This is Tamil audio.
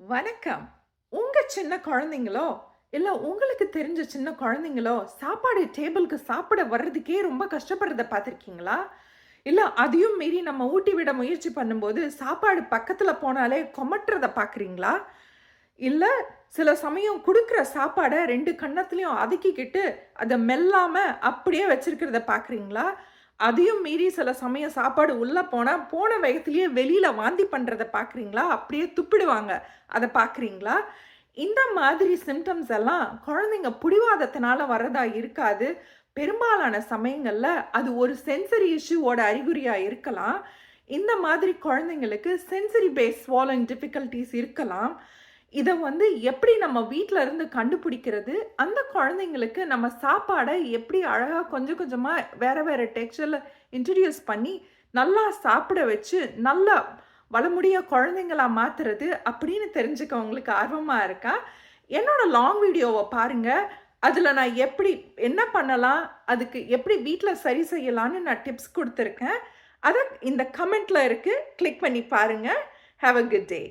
வணக்கம். உங்க சின்ன குழந்தைங்களோ இல்ல உங்களுக்கு தெரிஞ்ச சின்ன குழந்தைங்களோ சாப்பாடு டேபிளுக்கு சாப்பிட வர்றதுக்கே ரொம்ப கஷ்டப்படுறத பார்த்துருக்கீங்களா? இல்ல அதையும் மீறி நம்ம ஊட்டி விட முயற்சி பண்ணும்போது சாப்பாடு பக்கத்துல போனாலே கொமட்டுறத பார்க்குறீங்களா? இல்ல சில சமயம் கொடுக்குற சாப்பாடை ரெண்டு கன்னத்துலேயும் அதுக்கிக்கிட்டு அதை மெல்லாம அப்படியே வச்சிருக்கிறத பார்க்குறீங்களா? அதையும் மீறி சில சமயம் சாப்பாடு உள்ளே போனால் போன வேகத்திலேயே வெளியில் வாந்தி பண்ணுறத பார்க்குறீங்களா அப்படியே துப்பிடுவாங்க. அதை பார்க்குறீங்களா இந்த மாதிரி சிம்டம்ஸ் எல்லாம் குழந்தைங்க பிடிவாதத்தினால வரதா இருக்காது. பெரும்பாலான சமயங்களில் அது ஒரு சென்சரி இஷ்யூவோட அறிகுறியாக இருக்கலாம். இந்த மாதிரி குழந்தைங்களுக்கு சென்சரி பேஸ் swallowing டிஃபிகல்ட்டிஸ் இருக்கலாம். இதை வந்து எப்படி நம்ம வீட்டில் இருந்து கண்டுபிடிக்கிறது? அந்த குழந்தைங்களுக்கு நம்ம சாப்பாடை எப்படி அழகாக கொஞ்சம் கொஞ்சமாக வேற வேற டெக்ஸ்டரில் இன்ட்ரடியூஸ் பண்ணி நல்லா சாப்பிட வச்சு நல்லா வளமுடிய குழந்தைங்களா மாத்துறது அப்படின்னு தெரிஞ்சுக்க உங்களுக்கு ஆர்வமாக இருக்கா? என்னோட லாங் வீடியோவை பாருங்க. அதில் நான் எப்படி என்ன பண்ணலாம்? அதுக்கு எப்படி வீட்டில் சரி செய்யலான்னு நான் டிப்ஸ் கொடுத்துருக்கேன். அதை இந்த கமெண்ட்ல இருக்கு. கிளிக் பண்ணி பாருங்க. Have a good day